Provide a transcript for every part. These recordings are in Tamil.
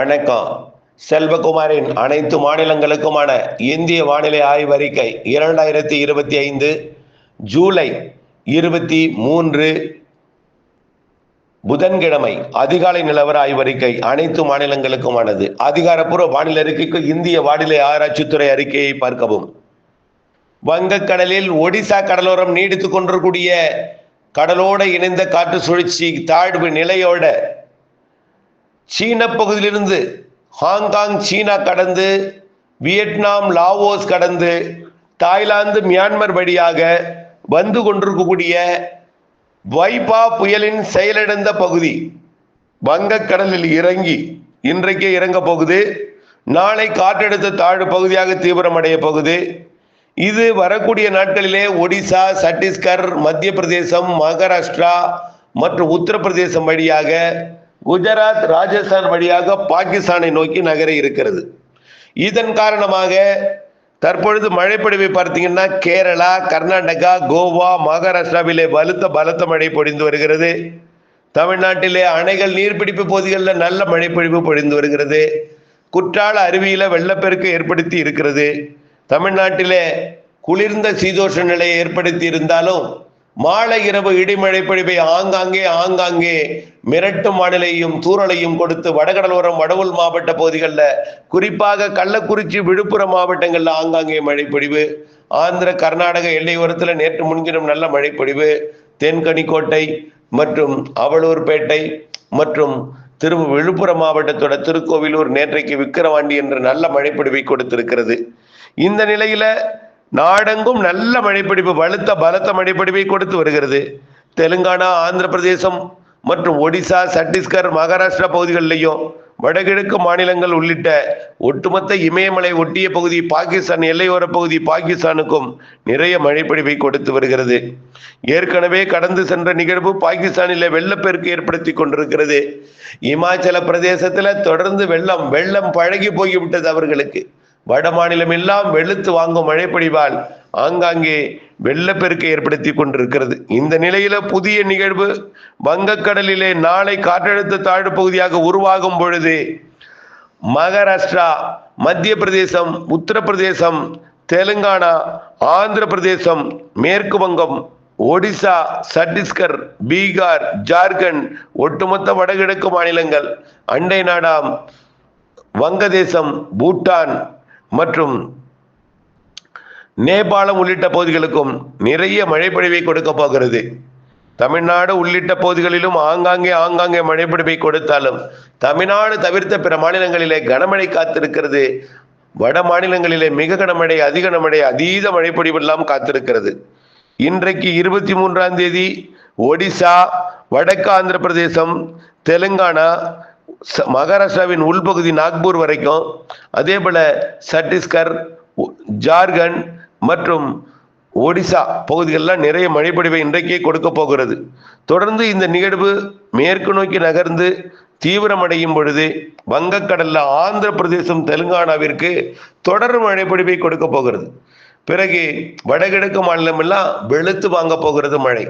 வணக்கம். செல்வகுமாரின் அனைத்து மாநிலங்களுக்குமான இந்திய வானிலை ஆய்வறிக்கை இரண்டாயிரத்தி இருபத்தி ஐந்து ஜூலை இருபத்தி மூன்று புதன்கிழமை அதிகாலை நிலவர ஆய்வறிக்கை அனைத்து மாநிலங்களுக்குமானது. அதிகாரப்பூர்வ வானிலை அறிக்கைக்கு இந்திய வானிலை ஆராய்ச்சித்துறை அறிக்கையை பார்க்கவும். வங்கக்கடலில் ஒடிசா கடலோரம் நீடித்துக் கொண்டிருக்கூடிய கடலோட இணைந்த காற்று சுழற்சி தாழ்வு நிலையோட சீன பகுதியிலிருந்து ஹாங்காங் சீனா கடந்து வியட்நாம் லாவோஸ் கடந்து தாய்லாந்து மியான்மர் வழியாக வந்து கொண்டிருக்கக்கூடிய வைபா புயலின் செயலிழந்த பகுதி வங்கக்கடலில் இறங்கி இன்றைக்கே இறங்க போகுது. நாளை காற்றழுத்த தாழ்வு பகுதியாக தீவிரமடைய போகுது. இது வரக்கூடிய நாட்களிலே ஒடிசா சத்தீஸ்கர் மத்திய பிரதேசம் மகாராஷ்டிரா மற்றும் உத்தரப்பிரதேசம் வழியாக குஜராத் ராஜஸ்தான் வழியாக பாகிஸ்தானை நோக்கி நகர இருக்கிறது. இதன் காரணமாக தற்பொழுது மழைப்பொழிவை பார்த்தீங்கன்னா கேரளா கர்நாடகா கோவா மகாராஷ்டிராவிலே வலுத்த பலத்த மழை பொழிந்து வருகிறது. தமிழ்நாட்டிலே அணைகள் நீர்பிடிப்பு பகுதிகளில் நல்ல மழைப்பொழிவு பொழிந்து வருகிறது. குற்றால அருவியில வெள்ளப்பெருக்கு ஏற்படுத்தி இருக்கிறது. தமிழ்நாட்டிலே குளிர்ந்த சீதோஷ நிலையை ஏற்படுத்தி இருந்தாலும் மாலை இரவு இடிமழை பொழிவை ஆங்காங்கே ஆங்காங்கே மிரட்டும் வானிலையும் தூறலையும் கொடுத்து வடகடலோரம் வடவுள் மாவட்ட பகுதிகளில் குறிப்பாக கள்ளக்குறிச்சி விழுப்புரம் மாவட்டங்களில் ஆங்காங்கே மழை பொழிவு ஆந்திர கர்நாடக எல்லையோரத்தில் நேற்று முன்தினம் நல்ல மழை பொழிவு தென்கனிக்கோட்டை மற்றும் அவலூர்பேட்டை மற்றும் திரு விழுப்புரம் மாவட்டத்தோட திருக்கோவிலூர் நேற்றைக்கு விக்கிரவாண்டி என்ற நல்ல மழைப்பொழிவை கொடுத்திருக்கிறது. இந்த நிலையில நாடெங்கும் நல்ல மழைப்பிடிப்பு வலுத்த பலத்த மழைப்பிடிப்பை கொடுத்து வருகிறது. தெலுங்கானா ஆந்திர பிரதேசம் மற்றும் ஒடிசா சத்தீஸ்கர் மகாராஷ்டிரா பகுதிகளிலையும் வடகிழக்கு மாநிலங்கள் உள்ளிட்ட ஒட்டுமொத்த இமயமலை ஒட்டிய பகுதி பாகிஸ்தான் எல்லையோர பகுதி பாகிஸ்தானுக்கும் நிறைய மழைப்பிடிப்பை கொடுத்து வருகிறது. ஏற்கனவே கடந்து சென்ற நிகழ்வு பாகிஸ்தானில் வெள்ளப்பெருக்கு ஏற்படுத்தி கொண்டிருக்கிறது. இமாச்சல பிரதேசத்துல தொடர்ந்து வெள்ளம் வெள்ளம் பழகி போய்விட்டது அவர்களுக்கு. வட மாநிலம் எல்லாம் வெளுத்து வாங்கும் மழைப்பொழிவால் ஆங்காங்கே வெள்ளப்பெருக்கை ஏற்படுத்தி கொண்டிருக்கிறது. இந்த நிலையில புதிய நிகழ்வு வங்கக்கடலிலே நாளை காற்றழுத்த தாழ்வு பகுதியாக உருவாகும் பொழுது மகாராஷ்டிரா மத்திய பிரதேசம் உத்தரப்பிரதேசம் தெலுங்கானா ஆந்திர பிரதேசம் மேற்கு வங்கம் ஒடிசா சத்தீஸ்கர் பீகார் ஜார்க்கண்ட் ஒட்டுமொத்த வடகிழக்கு மாநிலங்கள் அண்டை நாடாம் வங்கதேசம் பூட்டான் மற்றும் நேபாளம் உள்ளிட்ட பகுதிகளுக்கும் நிறைய மழைப்பொழிவை கொடுக்க போகிறது. தமிழ்நாடு உள்ளிட்ட பகுதிகளிலும் ஆங்காங்கே ஆங்காங்கே மழைப்பிடிப்பை கொடுத்தாலும் தமிழ்நாடு தவிர்த்த பிற மாநிலங்களிலே கனமழை காத்திருக்கிறது. வட மாநிலங்களிலே மிக கனமழை அதிக கனமழை அதீத மழைப்பொழிவெல்லாம் காத்திருக்கிறது. இன்றைக்கு இருபத்தி மூன்றாம் தேதி ஒடிசா வடக்கு ஆந்திர பிரதேசம் தெலுங்கானா மகாராஷ்டிராவின் உள்பகுதி நாக்பூர் வரைக்கும் அதே போல சத்தீஸ்கர் ஜார்க்கண்ட் மற்றும் ஒடிசா பகுதிகளெலாம் நிறைய மழைப்பொழிவை இன்றைக்கே கொடுக்க போகிறது. தொடர்ந்து இந்த நிகழ்வு மேற்கு நோக்கி நகர்ந்து தீவிரமடையும் பொழுது வங்கக்கடல்ல ஆந்திர பிரதேசம் தெலுங்கானாவிற்கு தொடர் மழைப்பொழிவை கொடுக்க போகிறது. பிறகு வடகிழக்கு மாநிலம் எல்லாம் வெளுத்து வாங்க போகிறது மழை.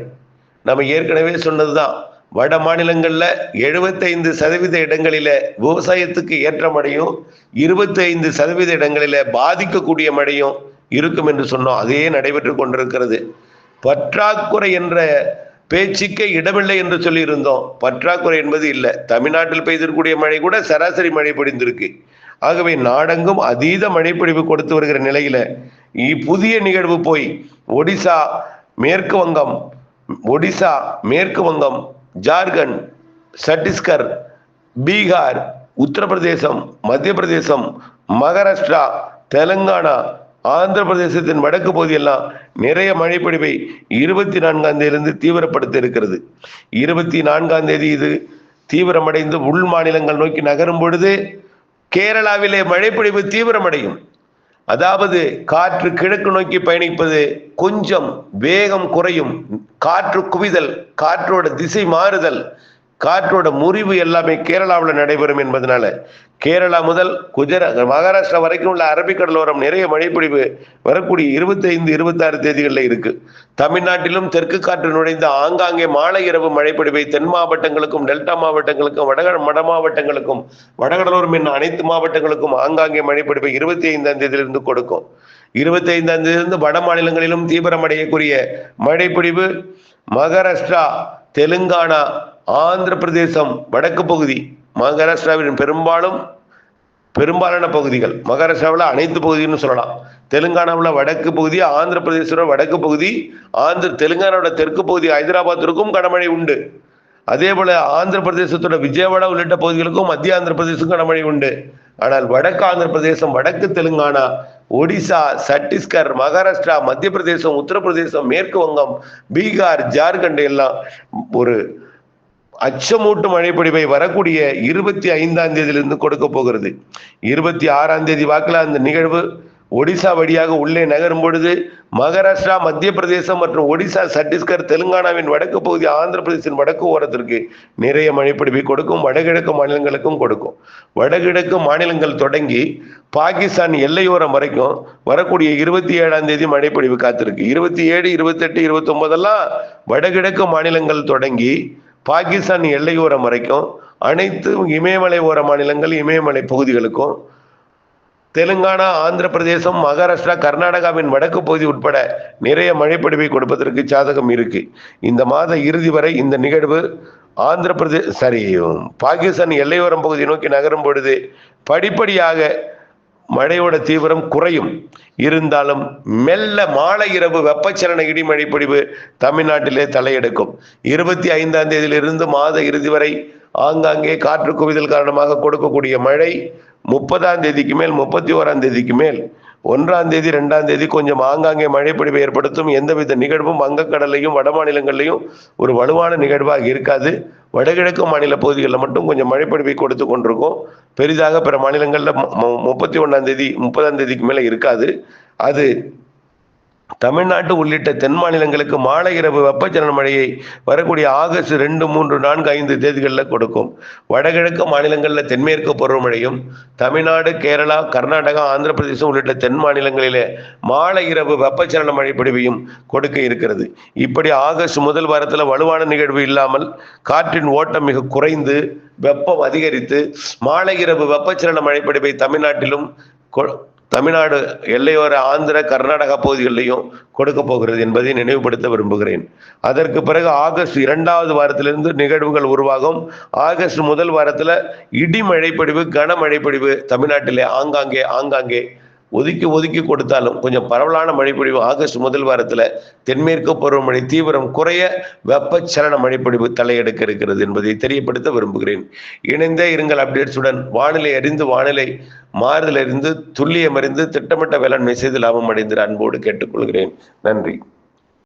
நம்ம ஏற்கனவே சொன்னதுதான் வட மாநிலங்களில் எழுபத்தைந்து சதவீத இடங்களில விவசாயத்துக்கு ஏற்ற மழையும் இருபத்தி ஐந்து சதவீத இடங்களில பாதிக்கக்கூடிய மழையும் இருக்கும் என்று சொன்னோம். அதே நடைபெற்று கொண்டிருக்கிறது. பற்றாக்குறை என்ற பேச்சுக்கே இடமில்லை என்று சொல்லியிருந்தோம். பற்றாக்குறை என்பது இல்லை. தமிழ்நாட்டில் பெய்திருக்கூடிய மழை கூட சராசரி மழை பொழிந்திருக்கு. ஆகவே நாடெங்கும் அதீத மழைப்பொழிவு கொடுத்து வருகிற நிலையில புதிய நிகழ்வு போய் ஒடிசா மேற்கு வங்கம் ஒடிசா மேற்கு வங்கம் ஜார்க்கண்ட் சட்டீஸ்கர் பீகார் உத்தரப்பிரதேசம் மத்திய பிரதேசம் மகாராஷ்டிரா தெலுங்கானா ஆந்திர பிரதேசத்தின் வடக்கு பகுதியெல்லாம் நிறைய மழைப்பொழிவை இருபத்தி நான்காம் தேதியிலிருந்து தீவிரப்படுத்த இருக்கிறது. இருபத்தி நான்காம் தேதி இது தீவிரமடைந்து உள் மாநிலங்கள் நோக்கி நகரும் பொழுது கேரளாவிலே மழைப்பொழிவு தீவிரமடையும். அதாவது காற்று கிழக்கு நோக்கி பயணிப்பது கொஞ்சம் வேகம் குறையும். காற்று குவிதல் காற்றோட திசை மாறுதல் காற்றோட முறிவு எல்லாமே கேரளாவில் நடைபெறும் என்பதனால கேரளா முதல் குஜராத் மகாராஷ்டிரா வரைக்கும் உள்ள அரபிக்கடலோரம் நிறைய மழைப்பொழிவு வரக்கூடிய இருபத்தைந்து இருபத்தாறு தேதிகளில் இருக்கு. தமிழ்நாட்டிலும் தெற்கு காற்று நுழைந்த ஆங்காங்கே மாலை இரவு மழைப்பொழிவை தென் மாவட்டங்களுக்கும் டெல்டா மாவட்டங்களுக்கும் வடக வட மாவட்டங்களுக்கும் வடகடலோரம் என்ன அனைத்து மாவட்டங்களுக்கும் ஆங்காங்கே மழைப்பொழிவை இருபத்தி ஐந்தாம் தேதியிலிருந்து கொடுக்கும். இருபத்தி ஐந்தாம் தேதியிலிருந்து வட மாநிலங்களிலும் தீவிரமடையக்கூடிய மழைப்பொழிவு மகாராஷ்டிரா தெலுங்கானா ஆந்திர பிரதேசம் வடக்கு பகுதி மகாராஷ்டிராவின் பெரும்பாலும் பெரும்பாலான பகுதிகள். மகாராஷ்டிராவில் அனைத்து பகுதின்னு சொல்லலாம். தெலுங்கானாவில் வடக்கு பகுதி ஆந்திர பிரதேசோட வடக்கு பகுதி ஆந்திர தெலுங்கானாவோட தெற்கு பகுதி ஹைதராபாத்திற்கும் கனமழை உண்டு. அதே போல ஆந்திர பிரதேசத்தோட விஜயவாடா உள்ளிட்ட பகுதிகளுக்கும் மத்திய ஆந்திர பிரதேசம் கனமழை உண்டு. ஆனால் வடக்கு ஆந்திர பிரதேசம் வடக்கு தெலுங்கானா ஒடிசா சத்தீஸ்கர் மகாராஷ்டிரா மத்திய பிரதேசம் உத்தரப்பிரதேசம் மேற்கு வங்கம் பீகார் ஜார்க்கண்ட் எல்லாம் ஒரு அச்சமூட்டும் மழைப்பொழிவை வரக்கூடிய இருபத்தி ஐந்தாம் தேதியிலிருந்து கொடுக்க போகிறது. இருபத்தி ஆறாம் தேதி வாக்கில் அந்த நிகழ்வு ஒடிசா வழியாக உள்ளே நகரும் பொழுது மகாராஷ்டிரா மத்திய பிரதேசம் மற்றும் ஒடிசா சத்தீஸ்கர் தெலுங்கானாவின் வடக்கு பகுதி ஆந்திர பிரதேசின் வடக்கு ஓரத்திற்கு நிறைய மழைப்பொழிவை கொடுக்கும் வடகிழக்கு மாநிலங்களுக்கும் கொடுக்கும். வடகிழக்கு மாநிலங்கள் தொடங்கி பாகிஸ்தான் எல்லையோரம் வரைக்கும் வரக்கூடிய இருபத்தி ஏழாம் தேதி மழைப்பிடிவு காத்திருக்கு. இருபத்தி ஏழு இருபத்தெட்டு இருபத்தி ஒன்பதெல்லாம் வடகிழக்கு மாநிலங்கள் தொடங்கி பாகிஸ்தான் எல்லையோரம் வரைக்கும் அனைத்து இமயமலை ஓர மாநிலங்கள் இமயமலை பகுதிகளுக்கும் தெலுங்கானா ஆந்திர பிரதேசம் மகாராஷ்டிரா கர்நாடகாவின் வடக்கு பகுதி உட்பட நிறைய மழைப்பொழிவை கொடுப்பதற்கு சாதகம் இருக்கு. இந்த மாத இறுதி வரை இந்த நிகழ்வு ஆந்திர பிரதேச சரி பாகிஸ்தான் எல்லையோரம் பகுதி நோக்கி நகரும் பொழுது படிப்படியாக மழையோட தீவிரம் குறையும். இருந்தாலும் மெல்ல மாலை இரவு வெப்பச்சலன இடிமழை பொழிவு தமிழ்நாட்டிலே தலையெடுக்கும். இருபத்தி ஐந்தாம் தேதியிலிருந்து மாத இறுதி வரை ஆங்காங்கே காற்று குவிதல் காரணமாக கொடுக்கக்கூடிய மழை முப்பதாம் தேதிக்கு மேல் முப்பத்தி ஓராம் தேதிக்கு மேல் ஒன்றாம் தேதி ரெண்டாம் தேதி கொஞ்சம் ஆங்காங்கே மழைப்பொழிவை ஏற்படுத்தும். எந்தவித நிகழ்வும் வங்கக்கடலையும் வட மாநிலங்கள்லையும் ஒரு வலுவான நிகழ்வாக இருக்காது. வடகிழக்கு மாநில பகுதிகளில் மட்டும் கொஞ்சம் மழைப்பொழிவை கொடுத்து கொண்டிருக்கும். பெரிதாக பிற மாநிலங்களில் முப்பத்தி ஒன்றாம் தேதி முப்பதாம் தேதிக்கு மேலே இருக்காது. அது தமிழ்நாட்டு உள்ளிட்ட தென் மாநிலங்களுக்கு மாலை இரவு வெப்பச்சலன மழையை வரக்கூடிய ஆகஸ்ட் ரெண்டு மூன்று நான்கு ஐந்து தேதிகளில் கொடுக்கும். வடகிழக்கு மாநிலங்களில் தென்மேற்கு பருவமழையும் தமிழ்நாடு கேரளா கர்நாடகா ஆந்திர பிரதேசம் உள்ளிட்ட தென் மாநிலங்களிலே மாலை இரவு வெப்பச்சலன மழை பொழிவையும் கொடுக்க இருக்கிறது. இப்படி ஆகஸ்ட் முதல் வாரத்தில் வலுவான நிகழ்வு இல்லாமல் காற்றின் ஓட்டம் மிக குறைந்து வெப்பம் அதிகரித்து மாலை இரவு வெப்பச்சலன மழைப்பொழிவை தமிழ்நாட்டிலும் கொ- தமிழ்நாடு எல்லையோர ஆந்திர கர்நாடகா பகுதிகளிலையும் கொடுக்க போகிறது என்பதை நினைவுபடுத்த விரும்புகிறேன். அதற்கு பிறகு ஆகஸ்ட் இரண்டாவது வாரத்திலிருந்து நிகழ்வுகள் உருவாகும். ஆகஸ்ட் முதல் வாரத்தில் இடி மழைப்பொழிவு கனமழைப்பொழிவு தமிழ்நாட்டிலே ஆங்காங்கே ஆங்காங்கே ஒதுக்கி ஒதுக்கி கொடுத்தாலும் கொஞ்சம் பரவலான மழைப்பொழிவு ஆகஸ்ட் முதல் வாரத்தில் தென்மேற்கு பருவமழை தீவிரம் குறைய வெப்பச்சலன மழைப்பொழிவு தலையெடுக்க இருக்கிறது என்பதை தெரியப்படுத்த விரும்புகிறேன். இணைந்தே இருங்கள் அப்டேட்ஸுடன் வானிலை அறிந்து வானிலை மாறுதல் அறிந்து துல்லியம் அறிந்து திட்டமிட்ட வேளாண்மை செய்து லாபம் அடைந்து அன்போடு கேட்டுக்கொள்கிறேன். நன்றி.